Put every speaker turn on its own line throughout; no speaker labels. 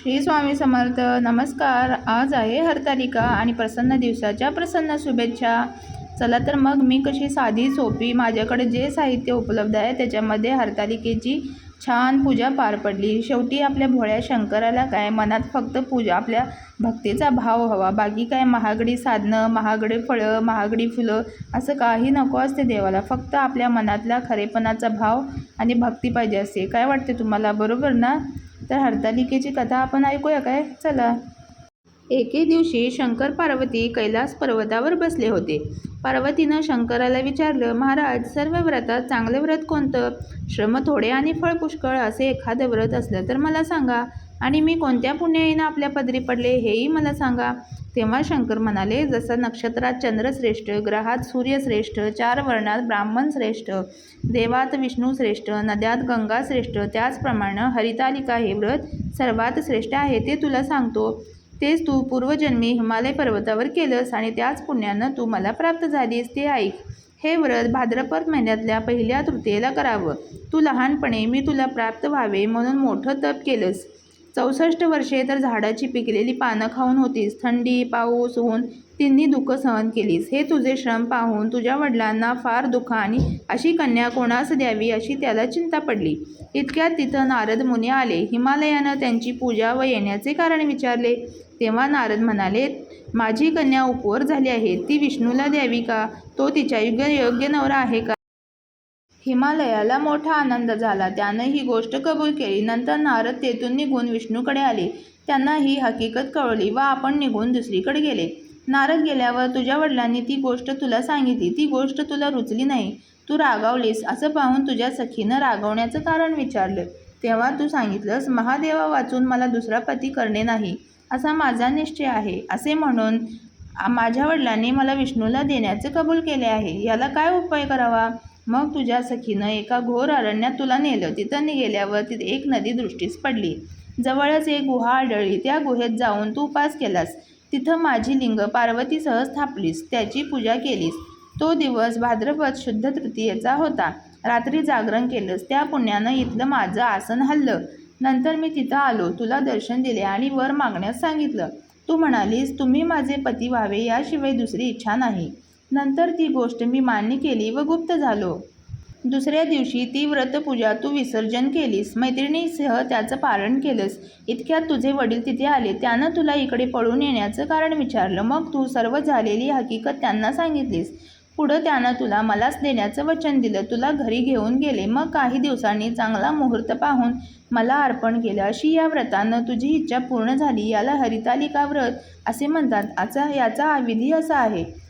श्री स्वामी समर्थ. नमस्कार. आज आहे हरतालिका आणि प्रसन्न दिवसाच्या प्रसन्न शुभेच्छा. चला तर मग मी कशी साधी सोपी माझ्याकडे जे साहित्य उपलब्ध आहे त्याच्यामध्ये हरतालिकेची छान पूजा पार पडली. शेवटी आपल्या भोळ्या शंकराला काय? मनात फक्त पूजा आपल्या भक्तीचा भाव हवा. बाकी काय? महागडी साधनं महागडे फळं महागडी फुलं असं काही नको असते देवाला. फक्त आपल्या मनातला खरेपणाचा भाव आणि भक्ती पाहिजे असते. काय वाटते तुम्हाला? बरोबर ना? तर हरतालिकेची कथा आपण ऐकूया काय? चला. एके दिवशी शंकर पार्वती कैलास पर्वतावर बसले होते. पार्वतीनं शंकराला विचारलं महाराज सर्व व्रतात चांगलं व्रत कोणतं? श्रम थोडे आणि फळ पुष्कळ असे एखादं व्रत असलं तर मला सांगा आणि मी कोणत्या पुण्याईनं आपल्या पदरी पडले हेही मला सांगा. तेव्हा शंकर म्हणाले जसं नक्षत्रात चंद्र श्रेष्ठ ग्रहात सूर्य श्रेष्ठ चार वर्णात ब्राह्मण श्रेष्ठ देवात विष्णू श्रेष्ठ नद्यात गंगा श्रेष्ठ त्याचप्रमाणे हरितालिका हे व्रत सर्वात श्रेष्ठ आहे ते तुला सांगतो. तेच तू पूर्वजन्मी हिमालय पर्वतावर केलंस आणि त्याच पुण्यानं तू मला प्राप्त झालीस ते ऐक. हे व्रत भाद्रपद महिन्यातल्या पहिल्या तृतीयेला करावं. तू लहानपणी मी तुला प्राप्त व्हावे म्हणून मोठं तप केलंस. चौसष्ट वर्षे तर झाडाची पिकलेली पानं खाऊन होतीस. थंडी पाऊस ऊन तिन्ही दुःख सहन केलीस. हे तुझे श्रम पाहून तुझ्या वडिलांना फार दुःख आणि अशी कन्या कोणास द्यावी अशी त्याला चिंता पडली. इतक्यात तिथं नारद मुनी आले. हिमालयानं त्यांची पूजा व येण्याचे कारण विचारले. तेव्हा नारद म्हणाले माझी कन्या उपवर झाली आहे. ती विष्णूला द्यावी का? तो तिच्या योग्य योग्य नवरा आहे का? हिमालयाला मोठा आनंद झाला. त्यानं ही गोष्ट कबूल केली. नंतर नारद तेथून निघून विष्णूकडे आले. त्यांना ही हकीकत कळवली व आपण निघून दुसरीकडे गेले. नारद गेल्यावर तुझ्या वडिलांनी ती गोष्ट तुला सांगितली. ती गोष्ट तुला रुचली नाही. तू रागावलीस असं पाहून तुझ्या सखीनं रागवण्याचं कारण विचारलं. तेव्हा तू सांगितलंस महादेवा वाचून मला दुसरा पती करणे नाही. असा माझा निश्चय आहे. असे म्हणून माझ्या वडिलांनी मला विष्णूला देण्याचे कबूल केले आहे. याला काय उपाय करावा? मग तुझ्या सखीनं एका घोर अरण्यात तुला नेलं. तिथं नि गेल्यावर तिथे एक नदी दृष्टीस पडली. जवळच एक गुहा आढळली. त्या गुहेत जाऊन तू उपास केलास. तिथं माझी लिंग पार्वतीसह स्थापलीस. त्याची पूजा केलीस. तो दिवस भाद्रपद शुद्ध तृतीयेचा होता. रात्री जागरण केलंस. त्या पुण्यानं इथलं माझं आसन हल्लं. नंतर मी तिथं आलो. तुला दर्शन दिले आणि वर मागण्यास सांगितलं. तू म्हणालीस तुम्ही माझे पती व्हावे याशिवाय दुसरी इच्छा नाही. नंतर ती गोष्ट मी मान्य केली व गुप्त झालो. दुसऱ्या दिवशी ती व्रतपूजा तू विसर्जन केलीस. मैत्रिणीसह त्याचं पारण केलंस. इतक्यात तुझे वडील तिथे आले. त्यानं तुला इकडे पळून येण्याचं कारण विचारलं. मग तू सर्व झालेली हकीकत त्यांना सांगितलीस. पुढं त्यानं तुला मलाच देण्याचं वचन दिलं. तुला घरी घेऊन गेले. मग काही दिवसांनी चांगला मुहूर्त पाहून मला अर्पण केलं. अशी या व्रतानं तुझी इच्छा पूर्ण झाली. याला हरितालिका व्रत असे म्हणतात. आचा याचा विधी असा आहे.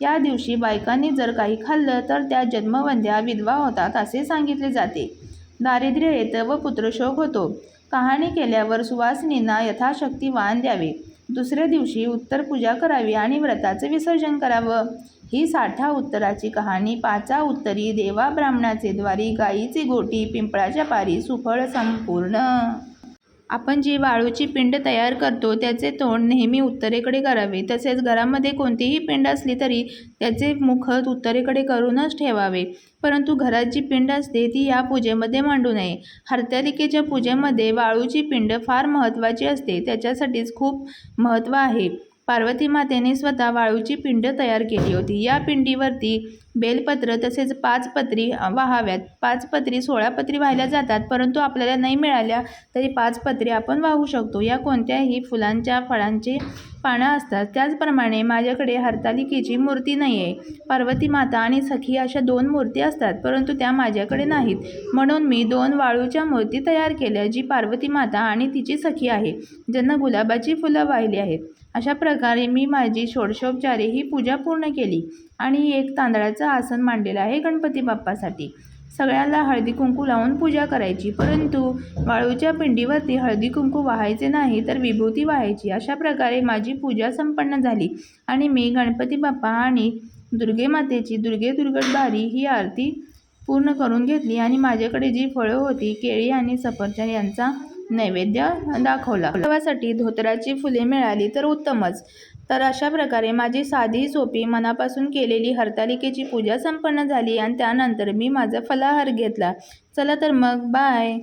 या दिवशी बायकांनी जर काही खाल्लं तर त्या जन्मवंध्या विधवा होतात असे सांगितले जाते. दारिद्र्य येतं व पुत्रशोक होतो. कहाणी केल्यावर सुवासिनींना यथाशक्ती वाण द्यावे. दुसऱ्या दिवशी उत्तर पूजा करावी आणि व्रताचं विसर्जन करावं. ही साठा उत्तराची कहाणी पाचा उत्तरी देवा ब्राह्मणाचे द्वारी गायीची गोटी पिंपळाच्या पारी सुफळ संपूर्ण. आपण जी वाळूची पिंड तयार करतो त्याचे तोंड नेहमी उत्तरेकडे करावे. तसेच घरामध्ये कोणतीही पिंड असली तरी त्याचे मुखत उत्तरेकडे करूनच ठेवावे. परंतु घरात जी पिंड असते ती या पूजेमध्ये मांडू नये. हरतालिकेच्या पूजेमध्ये वाळूची पिंड फार महत्त्वाची असते. त्याच्यासाठीच खूप महत्त्व आहे. पार्वती मातेने स्वतः वाळूची पिंड तयार केली होती. या पिंडीवरती बेलपत्र तसेच पाच पत्री वाहाव्यात. पाच पत्री सोळा पत्री वाहिल्या जातात परंतु आपल्याला नाही मिळाल्या तरी पाच पत्री आपण वाहू शकतो. या कोणत्याही फुलांच्या फळांची पानं असतात. त्याचप्रमाणे माझ्याकडे हरतालिकेची मूर्ती नाही आहे पार्वती माता आणि सखी अशा दोन मूर्ती असतात परंतु त्या माझ्याकडे नाहीत. म्हणून मी दोन वाळूच्या मूर्ती तयार केल्या जी पार्वती माता आणि तिची सखी आहे ज्यांना गुलाबाची फुलं वाहिली आहेत. अशा प्रकारे मी माझी षोडशोपचारे ही पूजा पूर्ण केली आणि एक तांदळाचं आसन मांडलेलं आहे गणपती बाप्पासाठी. सगळ्यांना हळदी कुंकू लावून पूजा करायची. परंतु वाळूच्या पिंडीवरती हळदी कुंकू वाहायचे नाही तर विभूती वाहायची. अशा प्रकारे माझी पूजा संपन्न झाली आणि मी गणपती बाप्पा आणि दुर्गे मातेची दुर्गे दुर्गटबारी ही आरती पूर्ण करून घेतली आणि माझ्याकडे जी फळं होती केळी आणि सफरचंद यांचा नैवेद्य दाखवला. देवासाठी धोतराची फुले मिळाली तर उत्तमच. तर अशा प्रकारे माझी साधी सोपी मनापासून केलेली हरतालिकेची पूजा संपन्न झाली आणि त्यानंतर मी माझा फलाहार घेतला. चला तर मग बाय